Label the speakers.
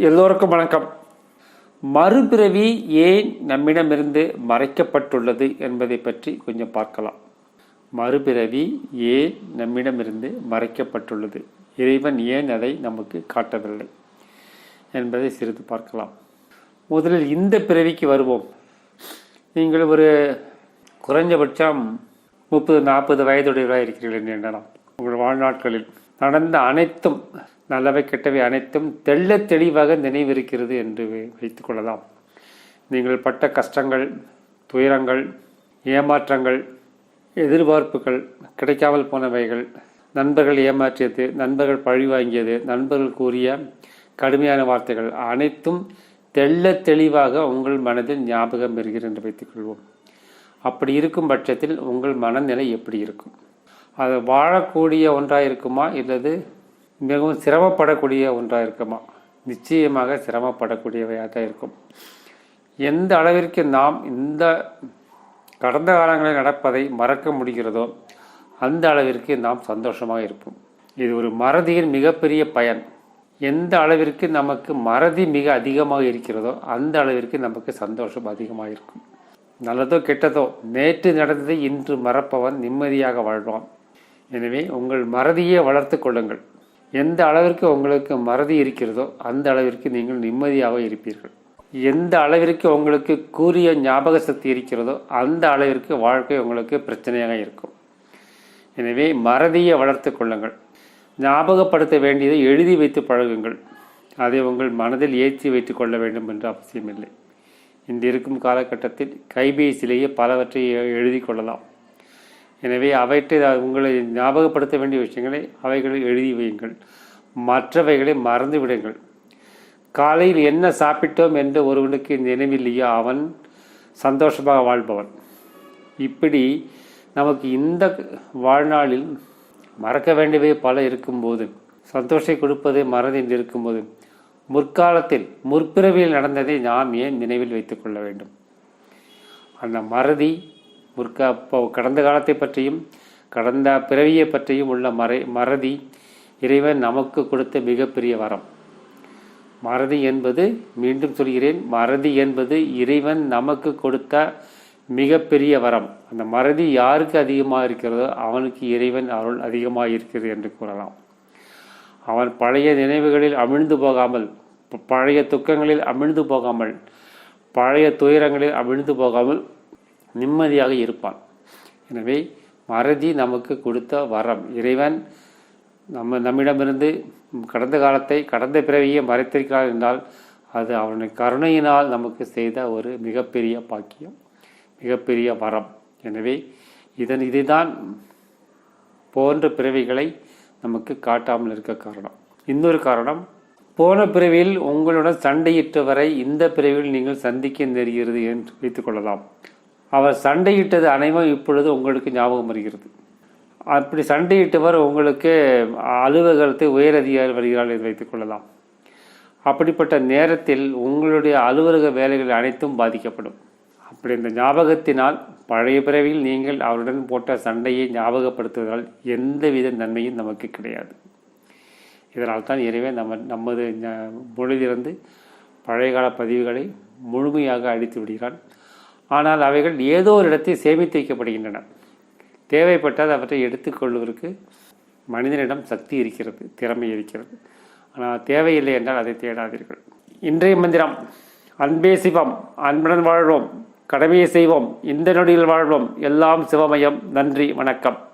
Speaker 1: எல்லோருக்கும் வணக்கம். மறுபிறவி ஏன் நம்மிடமிருந்து மறைக்கப்பட்டுள்ளது என்பதை பற்றி கொஞ்சம் பார்க்கலாம். மறுபிறவி ஏன் நம்மிடமிருந்து மறைக்கப்பட்டுள்ளது? இறைவன் ஏன் அதை நமக்கு காட்டவில்லை என்பதை சிறிது பார்க்கலாம். முதலில் இந்த பிறவிக்கு வருவோம். நீங்கள் ஒரு குறைஞ்சபட்சம் முப்பது நாற்பது வயதுடையவராக இருக்கிறீர்கள் என்று எண்ணலாம். உங்கள் வாழ்நாட்களில் நடந்த அனைத்தும் நல்லவை கெட்டவை அனைத்தும் தெள்ள தெளிவாக நினைவிருக்கிறது என்று வைத்துக்கொள்ளலாம் கொள்ளலாம். நீங்கள் பட்ட கஷ்டங்கள் துயரங்கள் ஏமாற்றங்கள் எதிர்பார்ப்புகள் கிடைக்காமல் போனவைகள் நண்பர்கள் ஏமாற்றியது நண்பர்கள் பழி வாங்கியது நண்பர்கள் கூறிய கடுமையான வார்த்தைகள் அனைத்தும் தெள்ள தெளிவாக உங்கள் மனதில் ஞாபகம் பெறுகிறது என்று வைத்துக் கொள்வோம். அப்படி இருக்கும் பட்சத்தில் உங்கள் மனநிலை எப்படி இருக்கும்? அது வாழக்கூடிய ஒன்றாக இருக்குமா இல்லது மிகவும் சிரமப்படக்கூடிய ஒன்றாக இருக்குமா? நிச்சயமாக சிரமப்படக்கூடியவையாக தான் இருக்கும். எந்த அளவிற்கு நாம் இந்த கடந்த காலங்களில் நடப்பதை மறக்க முடிகிறதோ அந்த அளவிற்கு நாம் சந்தோஷமாக இருப்போம். இது ஒரு மறதியின் மிகப்பெரிய பயன். எந்த அளவிற்கு நமக்கு மறதி மிக அதிகமாக இருக்கிறதோ அந்த அளவிற்கு நமக்கு சந்தோஷம் அதிகமாக இருக்கும். நல்லதோ கெட்டதோ நேற்று நடந்ததை இன்று மறப்பவன் நிம்மதியாக வாழ்வான். எனவே உங்கள் மறதியை வளர்த்து கொள்ளுங்கள். எந்த அளவிற்கு உங்களுக்கு மறதி இருக்கிறதோ அந்த அளவிற்கு நீங்கள் நிம்மதியாக இருப்பீர்கள். எந்த அளவிற்கு உங்களுக்கு கூறிய ஞாபக சக்தி இருக்கிறதோ அந்த அளவிற்கு வாழ்க்கை உங்களுக்கு பிரச்சனையாக இருக்கும். எனவே மறதியை வளர்த்து கொள்ளுங்கள். ஞாபகப்படுத்த வேண்டியதை எழுதி வைத்து பழகுங்கள். அதை உங்கள் மனதில் ஏற்றி வைத்து கொள்ள வேண்டும் என்று அவசியமில்லை. இன்று இருக்கும் காலகட்டத்தில் கைபேசியிலேயே பலவற்றை எழுதி கொள்ளலாம். எனவே அவற்றை உங்களை ஞாபகப்படுத்த வேண்டிய விஷயங்களை அவைகளை எழுதி வையுங்கள். மற்றவைகளை மறந்து விடுங்கள். காலையில் என்ன சாப்பிட்டோம் என்று ஒருவனுக்கு நினைவில்லையோ? அவன் சந்தோஷமாக வாழ்பவன். இப்படி நமக்கு இந்த வாழ்நாளில் மறக்க வேண்டியவை பல இருக்கும்போது சந்தோஷத்தை கொடுப்பதை மறந்து இருக்கும்போது முற்காலத்தில் முற்பிறவியில் நடந்ததை நாம் ஏன் நினைவில் வைத்துக்கொள்ள வேண்டும்? அந்த மறதி முற்க அப்போ கடந்த காலத்தை பற்றியும் கடந்த பிறவியை பற்றியும் உள்ள மறை மறதி இறைவன் நமக்கு கொடுத்த மிகப்பெரிய வரம். மறதி என்பது மீண்டும் சொல்கிறேன் மறதி என்பது இறைவன் நமக்கு கொடுத்த மிகப்பெரிய வரம். அந்த மறதி யாருக்கு அதிகமாக இருக்கிறதோ அவனுக்கு இறைவன் அருள் அதிகமாக இருக்கிறது என்று கூறலாம். அவன் பழைய நினைவுகளில் அமிழ்ந்து போகாமல் பழைய துக்கங்களில் அமிழ்ந்து போகாமல் பழைய துயரங்களில் அமிழ்ந்து போகாமல் நிம்மதியாக இருப்பான். எனவே மறதி நமக்கு கொடுத்த வரம். இறைவன் நம்ம நம்மிடமிருந்து கடந்த காலத்தை கடந்த பிறவியை மறைத்திருக்கிறார் என்றால் அது அவனுடைய கருணையினால் நமக்கு செய்த ஒரு மிகப்பெரிய பாக்கியம் மிகப்பெரிய வரம். எனவே இதன் இதுதான் போன்ற பிறவிகளை நமக்கு காட்டாமல் இருக்க காரணம். இன்னொரு காரணம் போன பிறவியில் உங்களுடன் சண்டையிட்டவரை இந்த பிறவியில் நீங்கள் சந்திக்க நேர்கிறது என்று வைத்துக் கொள்ளலாம். அவர் சண்டையிட்டது அனைவரும் இப்பொழுது உங்களுக்கு ஞாபகம் வருகிறது. அப்படி சண்டையிட்டவர் உங்களுக்கு அலுவலகத்தை உயரதிகாரி வருகிறார் என்று வைத்துக் கொள்ளலாம். அப்படிப்பட்ட நேரத்தில் உங்களுடைய அலுவலக வேலைகள் அனைத்தும் பாதிக்கப்படும். அப்படி இந்த ஞாபகத்தினால் பழைய பிறவியில் நீங்கள் அவருடன் போட்ட சண்டையை ஞாபகப்படுத்துவதால் எந்தவித நன்மையும் நமக்கு கிடையாது. இதனால் தான் இறைவே நம்ம நமது மொழியிலிருந்து பழைய கால பதிவுகளை முழுமையாக அழித்து விடுகிறான். ஆனால் அவைகள் ஏதோ ஒரு இடத்தில் சேமித்து வைக்கப்படுகின்றன. தேவைப்பட்டால் அவற்றை எடுத்துக்கொள்வதற்கு மனிதனிடம் சக்தி இருக்கிறது திறமை இருக்கிறது. ஆனால் தேவையில்லை என்றால் அதை தேடாதீர்கள். இன்றைய மந்திரம் அன்பே சிவம் அன்புடன் வாழ்வோம் கடமையை செய்வோம் இந்த நொடியில் வாழ்வோம். எல்லாம் சிவமயம். நன்றி வணக்கம்.